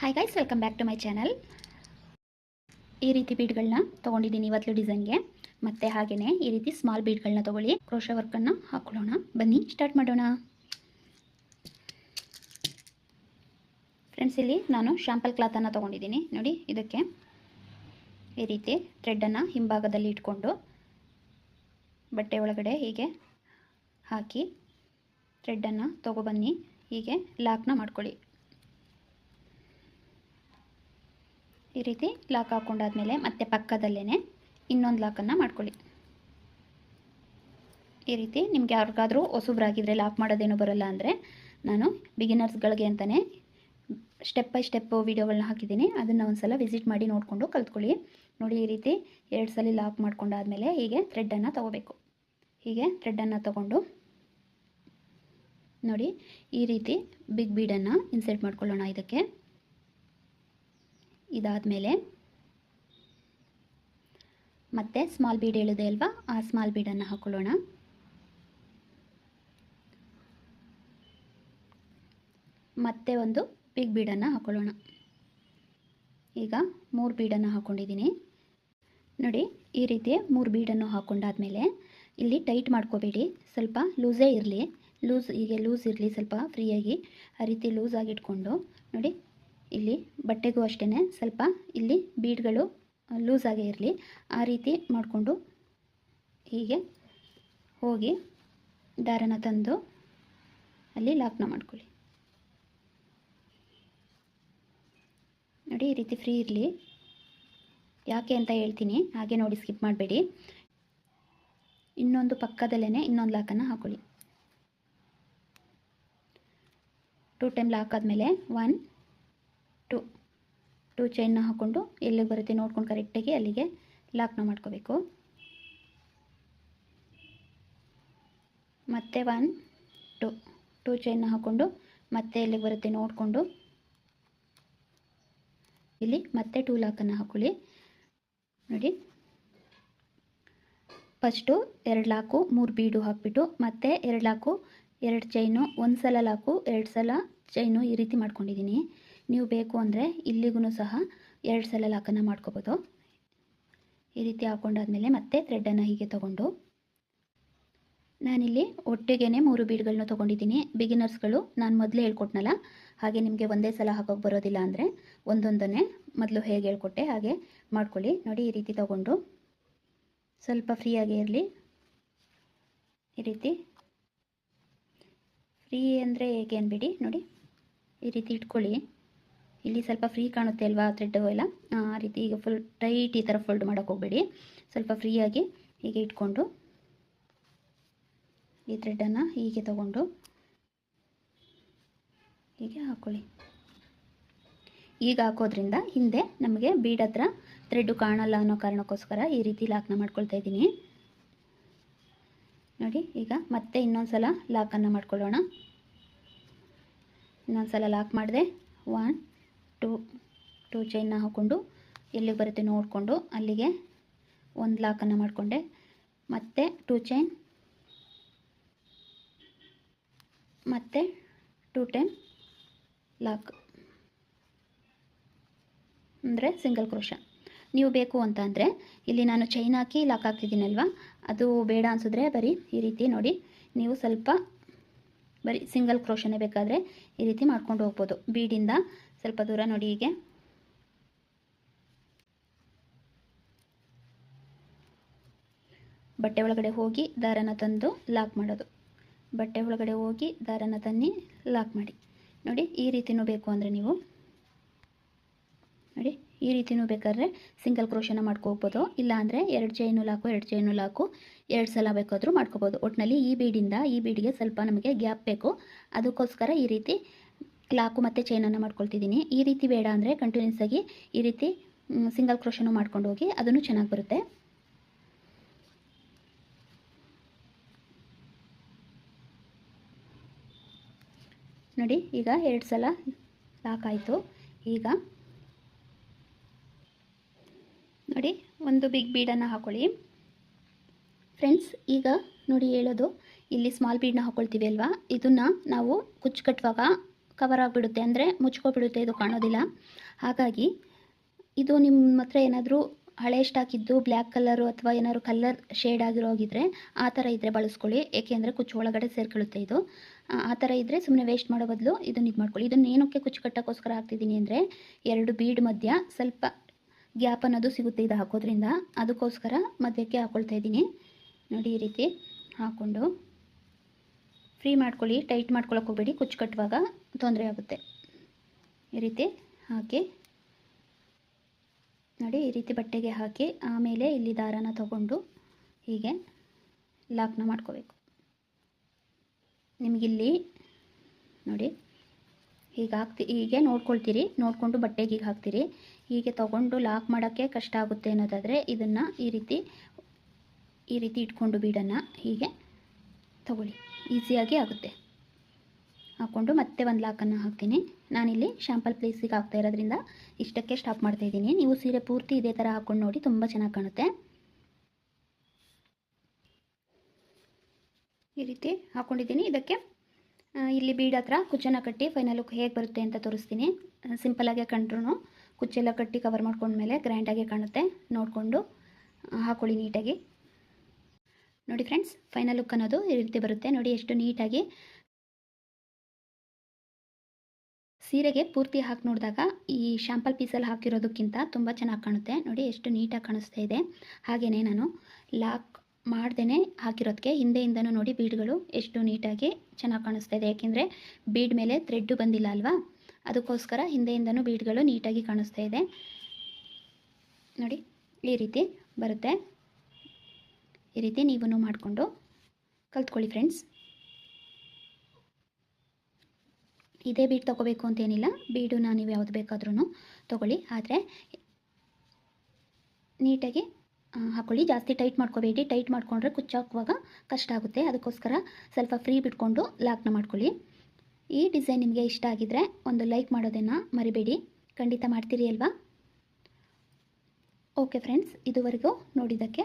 Hi guys welcome back to my channel ಈ ರೀತಿ ಬೀಡ್ಗಳನ್ನ ತೊಗೊಂಡಿದ್ದೀನಿ ಇವತ್ತು ಡಿಸೈನ್ಗೆ ಮತ್ತೆ ಹಾಗೆಯೇ ಈ ರೀತಿ ಸ್ಮಾಲ್ ಬೀಡ್ಗಳನ್ನ ತೊಗೊಳ್ಳಿ. ಕ್ರೋಶ ವರ್ಕನ್ನು ಹಾಕೊಳ್ಳೋಣ. ಬನ್ನಿ ಸ್ಟಾರ್ಟ್ ಮಾಡೋಣ. ಫ್ರೆಂಡ್ಸ್ ಇಲ್ಲಿ ನಾನು ಶಾಂಪಲ್ ಕ್ಲಾತನ್ನು ತೊಗೊಂಡಿದ್ದೀನಿ. ನೋಡಿ, ಇದಕ್ಕೆ ಈ ರೀತಿ ಥ್ರೆಡ್ಡನ್ನು ಹಿಂಭಾಗದಲ್ಲಿ ಇಟ್ಕೊಂಡು ಬಟ್ಟೆ ಒಳಗಡೆ ಹೀಗೆ ಹಾಕಿ ಥ್ರೆಡ್ಡನ್ನು ತೊಗೊಬನ್ನಿ ಹೀಗೆ ಲಾಕ್ನ ಮಾಡ್ಕೊಳ್ಳಿ. ಈ ರೀತಿ ಲಾಕ್ ಹಾಕ್ಕೊಂಡಾದ್ಮೇಲೆ ಮತ್ತೆ ಪಕ್ಕದಲ್ಲೇ ಇನ್ನೊಂದು ಲಾಕನ್ನು ಮಾಡ್ಕೊಳ್ಳಿ. ಈ ರೀತಿ ನಿಮ್ಗೆ ಯಾರಿಗಾದರೂ ಹೊಸಬ್ರಾಗಿದ್ದರೆ ಲಾಕ್ ಮಾಡೋದೇನು ಬರೋಲ್ಲ ಅಂದರೆ ನಾನು ಬಿಗಿನರ್ಸ್ಗಳಿಗೆ ಅಂತಲೇ ಸ್ಟೆಪ್ ಬೈ ಸ್ಟೆಪ್ ವೀಡಿಯೋಗಳನ್ನ ಹಾಕಿದ್ದೀನಿ. ಅದನ್ನು ಒಂದು ಸಲ ವಿಸಿಟ್ ಮಾಡಿ ನೋಡಿಕೊಂಡು ಕಲ್ತ್ಕೊಳ್ಳಿ. ನೋಡಿ ಈ ರೀತಿ ಎರಡು ಸಲ ಲಾಕ್ ಮಾಡ್ಕೊಂಡಾದ್ಮೇಲೆ ಹೀಗೆ ಥ್ರೆಡ್ಡನ್ನು ತೊಗೋಬೇಕು. ಹೀಗೆ ಥ್ರೆಡ್ಡನ್ನು ತೊಗೊಂಡು ನೋಡಿ ಈ ರೀತಿ ಬಿಗ್ ಬೀಡನ್ನು ಇನ್ಸರ್ಟ್ ಮಾಡ್ಕೊಳ್ಳೋಣ ಇದಕ್ಕೆ. ಇದಾದಮೇಲೆ ಮತ್ತೆ ಸ್ಮಾಲ್ ಬೀಡ್ ಹೇಳಿದೆ ಅಲ್ವಾ? ಆ ಸ್ಮಾಲ್ ಬೀಡನ್ನು ಹಾಕೊಳ್ಳೋಣ. ಮತ್ತೆ ಒಂದು ಬಿಗ್ ಬೀಡನ್ನು ಹಾಕೊಳ್ಳೋಣ. ಈಗ ಮೂರು ಬೀಡನ್ನು ಹಾಕ್ಕೊಂಡಿದ್ದೀನಿ ನೋಡಿ, ಈ ರೀತಿ ಮೂರು ಬೀಡನ್ನು ಹಾಕ್ಕೊಂಡಾದಮೇಲೆ ಇಲ್ಲಿ ಟೈಟ್ ಮಾಡ್ಕೋಬೇಡಿ. ಸ್ವಲ್ಪ ಲೂಸೇ ಇರಲಿ. ಲೂಸ್ ಹೀಗೆ ಲೂಸ್ ಇರಲಿ, ಸ್ವಲ್ಪ ಫ್ರೀಯಾಗಿ ಆ ರೀತಿ ಲೂಸಾಗಿಟ್ಕೊಂಡು ನೋಡಿ ಇಲ್ಲಿ ಬಟ್ಟೆಗೂ ಅಷ್ಟೇ ಸ್ವಲ್ಪ ಇಲ್ಲಿ ಬೀಡ್ಗಳು ಲೂಸಾಗೇ ಇರಲಿ. ಆ ರೀತಿ ಮಾಡಿಕೊಂಡು ಹೀಗೆ ಹೋಗಿ ದಾರನ ತಂದು ಅಲ್ಲಿ ಲಾಕ್ನ ಮಾಡ್ಕೊಳ್ಳಿ. ನೋಡಿ, ಈ ರೀತಿ ಫ್ರೀ ಇರಲಿ. ಯಾಕೆ ಅಂತ ಹೇಳ್ತೀನಿ, ಹಾಗೆ ನೋಡಿ ಸ್ಕಿಪ್ ಮಾಡಬೇಡಿ. ಇನ್ನೊಂದು ಪಕ್ಕದಲ್ಲೇ ಇನ್ನೊಂದು ಲಾಕನ್ನು ಹಾಕೊಳ್ಳಿ. ಟೂ ಟೈಮ್ ಲಾಕ್ ಆದಮೇಲೆ ಒನ್ ಟು ಟು ಚೈನ್ನ ಹಾಕ್ಕೊಂಡು ಎಲ್ಲಿಗೆ ಬರುತ್ತೆ ನೋಡ್ಕೊಂಡು ಕರೆಕ್ಟಾಗಿ ಅಲ್ಲಿಗೆ ಲಾಕ್ನ ಮಾಡ್ಕೋಬೇಕು. ಮತ್ತೆ ಒನ್ ಟು ಟು ಚೈನ್ನ ಹಾಕ್ಕೊಂಡು ಮತ್ತೆ ಎಲ್ಲಿಗೆ ಬರುತ್ತೆ ನೋಡಿಕೊಂಡು ಇಲ್ಲಿ ಮತ್ತೆ ಟೂ ಲಾಕನ್ನು ಹಾಕ್ಕೊಳ್ಳಿ ನೋಡಿ ಫಸ್ಟು ಎರಡು ಲಾಕು ಮೂರು ಬೀಡು ಹಾಕ್ಬಿಟ್ಟು ಮತ್ತೆ ಎರಡು ಲಾಕು ಎರಡು ಚೈನು ಒಂದು ಸಲ ಲಾಕು ಎರಡು ಸಲ ಚೈನು ಈ ರೀತಿ ಮಾಡ್ಕೊಂಡಿದ್ದೀನಿ. ನೀವು ಬೇಕು ಅಂದರೆ ಇಲ್ಲಿಗೂ ಸಹ ಎರಡು ಸಲ ಲಾಕನ್ನು ಮಾಡ್ಕೋಬೋದು. ಈ ರೀತಿ ಹಾಕ್ಕೊಂಡಾದ್ಮೇಲೆ ಮತ್ತೆ ಥ್ರೆಡ್ಡನ್ನು ಹೀಗೆ ತಗೊಂಡು ನಾನಿಲ್ಲಿ ಒಟ್ಟಿಗೆ ಮೂರು ಬೀಡ್ಗಳನ್ನ ತೊಗೊಂಡಿದ್ದೀನಿ. ಬಿಗಿನರ್ಸ್ಗಳು ನಾನು ಮೊದಲೇ ಹೇಳ್ಕೊಟ್ನಲ್ಲ, ಹಾಗೆ ನಿಮಗೆ ಒಂದೇ ಸಲ ಹಾಕೋಕ್ಕೆ ಬರೋದಿಲ್ಲ ಅಂದರೆ ಒಂದೊಂದನ್ನೇ ಮೊದಲು ಹೇಗೆ ಹೇಳ್ಕೊಟ್ಟೆ ಹಾಗೆ ಮಾಡ್ಕೊಳ್ಳಿ. ನೋಡಿ, ಈ ರೀತಿ ತೊಗೊಂಡು ಸ್ವಲ್ಪ ಫ್ರೀಯಾಗಿ ಇರಲಿ. ಈ ರೀತಿ ಫ್ರೀ ಅಂದರೆ ಹೇಗೆ ಅನ್ಬಿಡಿ. ನೋಡಿ, ಈ ರೀತಿ ಇಟ್ಕೊಳ್ಳಿ. ಇಲ್ಲಿ ಸ್ವಲ್ಪ ಫ್ರೀ ಕಾಣುತ್ತೆ ಅಲ್ವಾ ಥ್ರೆಡ್ಡು ಎಲ್ಲ? ಆ ರೀತಿ ಈಗ ಫುಲ್ ಟೈಟ್ ಈ ಥರ ಫೋಲ್ಡ್ ಮಾಡೋಕ್ಕೆ ಹೋಗಬೇಡಿ. ಸ್ವಲ್ಪ ಫ್ರೀಯಾಗಿ ಹೀಗೆ ಇಟ್ಕೊಂಡು ಈ ಥ್ರೆಡ್ಡನ್ನು ಹೀಗೆ ತಗೊಂಡು ಹೀಗೆ ಹಾಕ್ಕೊಳ್ಳಿ ಈಗ ಹಾಕೋದ್ರಿಂದ ಹಿಂದೆ ನಮಗೆ ಬೀಡ್ ಹತ್ರ ಥ್ರೆಡ್ಡು ಕಾಣಲ್ಲ ಅನ್ನೋ ಕಾರಣಕ್ಕೋಸ್ಕರ ಈ ರೀತಿ ಲಾಕ್ನ ಮಾಡ್ಕೊಳ್ತಾ ಇದ್ದೀನಿ. ನೋಡಿ, ಈಗ ಮತ್ತೆ ಇನ್ನೊಂದು ಸಲ ಲಾಕನ್ನು ಮಾಡ್ಕೊಳ್ಳೋಣ. ಇನ್ನೊಂದು ಸಲ ಲಾಕ್ ಮಾಡಿದೆ ಒನ್ ಟೂ ಟೂ ಚೈನ್ನ ಹಾಕ್ಕೊಂಡು ಎಲ್ಲಿಗೆ ಬರುತ್ತೆ ನೋಡಿಕೊಂಡು ಅಲ್ಲಿಗೆ ಒಂದು ಲಾಕನ್ನು ಮಾಡಿಕೊಂಡೆ. ಮತ್ತೆ ಟೂ ಚೈನ್ ಮತ್ತೆ ಟೂ ಟೈಮ್ ಲಾಕ್ ಅಂದರೆ ಸಿಂಗಲ್ ಕ್ರೋಶ ನೀವು ಬೇಕು ಅಂತ ಅಂದರೆ ಇಲ್ಲಿ ನಾನು ಚೈನ್ ಹಾಕಿ ಲಾಕ್ ಹಾಕ್ತಿದ್ದೀನಲ್ವ? ಅದು ಬೇಡ ಅನಿಸಿದ್ರೆ ಬರೀ ಈ ರೀತಿ ನೋಡಿ. ನೀವು ಸ್ವಲ್ಪ ಬರೀ ಸಿಂಗಲ್ ಕ್ರೋಶನೇ ಬೇಕಾದರೆ ಈ ರೀತಿ ಮಾಡ್ಕೊಂಡು ಹೋಗ್ಬೋದು. ಬೀಡಿಂದ ಸ್ವಲ್ಪ ದೂರ ನೋಡಿ ಹೀಗೆ. ಬಟ್ಟೆ ಒಳಗಡೆ ಹೋಗಿ ದಾರನ ತಂದು ಲಾಕ್ ಮಾಡೋದು. ಬಟ್ಟೆ ಒಳಗಡೆ ಹೋಗಿ ದಾರನ ತನ್ನಿ ಲಾಕ್ ಮಾಡಿ. ನೋಡಿ, ಈ ರೀತಿನೂ ಬೇಕು ಅಂದರೆ ನೀವು. ನೋಡಿ, ಈ ರೀತಿನೂ ಬೇಕಾದ್ರೆ ಸಿಂಗಲ್ ಕ್ರೋಶನ ಮಾಡ್ಕೋಬೋದು. ಇಲ್ಲ ಅಂದರೆ ಎರಡು ಚೈನು ಲಾಕು, ಎರಡು ಚೈನು ಲಾಕು, ಎರಡು ಸಲ ಬೇಕಾದರೂ ಮಾಡ್ಕೋಬೋದು. ಒಟ್ಟಿನಲ್ಲಿ ಈ ಬೀಡಿಂದ ಈ ಬೀಡಿಗೆ ಸ್ವಲ್ಪ ನಮಗೆ ಗ್ಯಾಪ್ ಬೇಕು. ಅದಕ್ಕೋಸ್ಕರ ಈ ರೀತಿ ಲಾಕು ಮತ್ತು ಚೈನನ್ನು ಮಾಡ್ಕೊಳ್ತಿದ್ದೀನಿ. ಈ ರೀತಿ ಬೇಡ ಅಂದರೆ ಕಂಟಿನ್ಯೂಸ್ ಆಗಿ ಈ ರೀತಿ ಸಿಂಗಲ್ ಕ್ರೋಶನು ಮಾಡ್ಕೊಂಡು ಹೋಗಿ ಅದನ್ನು ಚೆನ್ನಾಗಿ ಬರುತ್ತೆ. ನೋಡಿ, ಈಗ ಎರಡು ಸಲ ಲಾಕ್ ಆಯಿತು. ಈಗ ನೋಡಿ, ಒಂದು ಬಿಗ್ ಬೀಡನ್ನು ಹಾಕೊಳ್ಳಿ. ಫ್ರೆಂಡ್ಸ್ ಈಗ ನೋಡಿ ಹೇಳೋದು. ಇಲ್ಲಿ ಸ್ಮಾಲ್ ಬೀಡನ್ನ ಹಾಕ್ಕೊಳ್ತೀವಿ ಅಲ್ವಾ? ಇದನ್ನು ನಾವು ಕುಚ್ಚು ಕಟ್ಟುವಾಗ ಕವರ್ ಆಗಿಬಿಡುತ್ತೆ ಅಂದರೆ ಮುಚ್ಕೊಬಿಡುತ್ತೆ, ಇದು ಕಾಣೋದಿಲ್ಲ. ಹಾಗಾಗಿ ಇದು ನಿಮ್ಮ ಹತ್ರ ಏನಾದರೂ ಹಳೆ ಸ್ಟಾಕ್ ಇದ್ದು ಬ್ಲ್ಯಾಕ್ ಕಲರು ಅಥವಾ ಏನಾದ್ರು ಕಲರ್ ಶೇಡ್ ಆಗಿರೋ ಆಗಿರೋಗಿದ್ರೆ ಆ ಥರ ಇದ್ದರೆ ಬಳಸ್ಕೊಳ್ಳಿ. ಏಕೆಂದರೆ ಕುಚ್ಚು ಒಳಗಡೆ ಸೇರ್ಕೊಳ್ಳುತ್ತೆ ಇದು. ಆ ಆ ಥರ ಇದ್ದರೆ ಸುಮ್ಮನೆ ವೇಸ್ಟ್ ಮಾಡೋ ಬದಲು ಇದನ್ನ ಇದು ಮಾಡ್ಕೊಳ್ಳಿ. ಇದನ್ನ ಏನಕ್ಕೆ ಕುಚ್ಚು ಕಟ್ಟೋಕ್ಕೋಸ್ಕರ ಹಾಕ್ತಿದ್ದೀನಿ ಅಂದರೆ ಎರಡು ಬೀಡ್ ಮಧ್ಯ ಸ್ವಲ್ಪ ಗ್ಯಾಪ್ ಅನ್ನೋದು ಸಿಗುತ್ತೆ ಇದು ಹಾಕೋದ್ರಿಂದ. ಅದಕ್ಕೋಸ್ಕರ ಮಧ್ಯಕ್ಕೆ ಹಾಕ್ಕೊಳ್ತಾ ಇದ್ದೀನಿ. ನೋಡಿ ಈ ರೀತಿ ಹಾಕ್ಕೊಂಡು ಫ್ರೀ ಮಾಡ್ಕೊಳ್ಳಿ, ಟೈಟ್ ಮಾಡ್ಕೊಳ್ಳೋಕೆ ಹೋಗಬೇಡಿ, ಕುಚ್ಚು ಕಟ್ಟುವಾಗ ತೊಂದರೆ ಆಗುತ್ತೆ. ಈ ರೀತಿ ಹಾಕಿ, ನೋಡಿ, ಈ ರೀತಿ ಬಟ್ಟೆಗೆ ಹಾಕಿ, ಆಮೇಲೆ ಇಲ್ಲಿ ದಾರನ ತಗೊಂಡು ಹೀಗೆ ಲಾಕ್ನ ಮಾಡ್ಕೋಬೇಕು. ನಿಮಗಿಲ್ಲಿ ನೋಡಿ, ಹೀಗೆ ಹಾಕ್ತಿ, ಹೀಗೆ ನೋಡ್ಕೊಳ್ತೀರಿ, ನೋಡಿಕೊಂಡು ಬಟ್ಟೆಗೆ ಹೀಗೆ ಹಾಕ್ತೀರಿ. ಹೀಗೆ ತೊಗೊಂಡು ಲಾಕ್ ಮಾಡೋಕ್ಕೆ ಕಷ್ಟ ಆಗುತ್ತೆ ಅನ್ನೋದಾದರೆ ಇದನ್ನು ಈ ರೀತಿ ಈ ರೀತಿ ಇಟ್ಕೊಂಡು ಬೀಡನ್ನು ಹೀಗೆ ತಗೊಳ್ಳಿ. ಈಸಿಯಾಗಿ ಆಗುತ್ತೆ. ಹಾಕ್ಕೊಂಡು ಮತ್ತೆ ಒಂದು ಲಾಕನ್ನು ಹಾಕ್ತೀನಿ. ನಾನಿಲ್ಲಿ ಶಾಂಪಲ್ ಪ್ಲೇಸಿಗೆ ಹಾಕ್ತಾ ಇರೋದ್ರಿಂದ ಇಷ್ಟಕ್ಕೆ ಸ್ಟಾಪ್ ಮಾಡ್ತಾ ಇದ್ದೀನಿ. ನೀವು ಸೀರೆ ಪೂರ್ತಿ ಇದೇ ಥರ ಹಾಕ್ಕೊಂಡು ನೋಡಿ, ತುಂಬ ಚೆನ್ನಾಗಿ ಕಾಣುತ್ತೆ. ಈ ರೀತಿ ಹಾಕ್ಕೊಂಡಿದ್ದೀನಿ ಇದಕ್ಕೆ ಇಲ್ಲಿ ಬೀಡ್ ಹತ್ರ ಕುಚ್ಚನ್ನು ಕಟ್ಟಿ ಫೈನಲ್ ಲುಕ್ ಹೇಗೆ ಬರುತ್ತೆ ಅಂತ ತೋರಿಸ್ತೀನಿ. ಸಿಂಪಲಾಗೆ ಕಂಡ್ರೂ ಕುಚ್ಚೆಲ್ಲ ಕಟ್ಟಿ ಕವರ್ ಮಾಡ್ಕೊಂಡ್ಮೇಲೆ ಗ್ರ್ಯಾಂಡಾಗೆ ಕಾಣುತ್ತೆ. ನೋಡಿಕೊಂಡು ಹಾಕೊಳ್ಳಿ ನೀಟಾಗಿ. ನೋಡಿ ಫ್ರೆಂಡ್ಸ್ ಫೈನಲ್ ಲುಕ್ ಅನ್ನೋದು ಈ ರೀತಿ ಬರುತ್ತೆ. ನೋಡಿ ಎಷ್ಟು ನೀಟಾಗಿ ಸೀರೆಗೆ ಪೂರ್ತಿ ಹಾಕಿ ನೋಡಿದಾಗ ಈ ಶಾಂಪಲ್ ಪೀಸಲ್ಲಿ ಹಾಕಿರೋದಕ್ಕಿಂತ ತುಂಬ ಚೆನ್ನಾಗಿ ಕಾಣುತ್ತೆ. ನೋಡಿ ಎಷ್ಟು ನೀಟಾಗಿ ಕಾಣಿಸ್ತಾ ಇದೆ. ಹಾಗೆಯೇ ನಾನು ಲಾಕ್ ಮಾಡ್ದೇ ಹಾಕಿರೋದಕ್ಕೆ ಹಿಂದೆಯಿಂದನೂ ನೋಡಿ ಬೀಡ್ಗಳು ಎಷ್ಟು ನೀಟಾಗಿ ಚೆನ್ನಾಗಿ ಕಾಣಿಸ್ತಾ ಇದೆ. ಯಾಕೆಂದರೆ ಬೀಡ್ ಮೇಲೆ ಥ್ರೆಡ್ಡು ಬಂದಿಲ್ಲ ಅಲ್ವಾ? ಅದಕ್ಕೋಸ್ಕರ ಹಿಂದೆಯಿಂದನೂ ಬೀಡ್ಗಳು ನೀಟಾಗಿ ಕಾಣಿಸ್ತಾ ಇದೆ. ನೋಡಿ ಈ ರೀತಿ ಬರುತ್ತೆ. ಈ ರೀತಿ ನೀವೂ ಮಾಡಿಕೊಂಡು ಕಲ್ತ್ಕೊಳ್ಳಿ ಫ್ರೆಂಡ್ಸ್ ಇದೇ ಬೀಡ್ ತೊಗೋಬೇಕು ಅಂತೇನಿಲ್ಲ. ಬೀಡನ್ನ ನೀವು ಯಾವುದು ಬೇಕಾದ್ರೂ ತೊಗೊಳ್ಳಿ. ಆದರೆ ನೀಟಾಗಿ ಹಾಕೊಳ್ಳಿ. ಜಾಸ್ತಿ ಟೈಟ್ ಮಾಡ್ಕೋಬೇಡಿ. ಟೈಟ್ ಮಾಡಿಕೊಂಡ್ರೆ ಕುಚ್ಚಾಕುವಾಗ ಕಷ್ಟ ಆಗುತ್ತೆ. ಅದಕ್ಕೋಸ್ಕರ ಸ್ವಲ್ಪ ಫ್ರೀ ಬಿಟ್ಕೊಂಡು ಲಾಕ್ನ ಮಾಡ್ಕೊಳ್ಳಿ. ಈ ಡಿಸೈನ್ ನಿಮಗೆ ಇಷ್ಟ ಆಗಿದ್ರೆ ಒಂದು ಲೈಕ್ ಮಾಡೋದನ್ನು ಮರಿಬೇಡಿ. ಖಂಡಿತ ಮಾಡ್ತೀರಿ ಅಲ್ವಾ? ಓಕೆ ಫ್ರೆಂಡ್ಸ್ ಇದುವರೆಗೂ ನೋಡಿದ್ದಕ್ಕೆ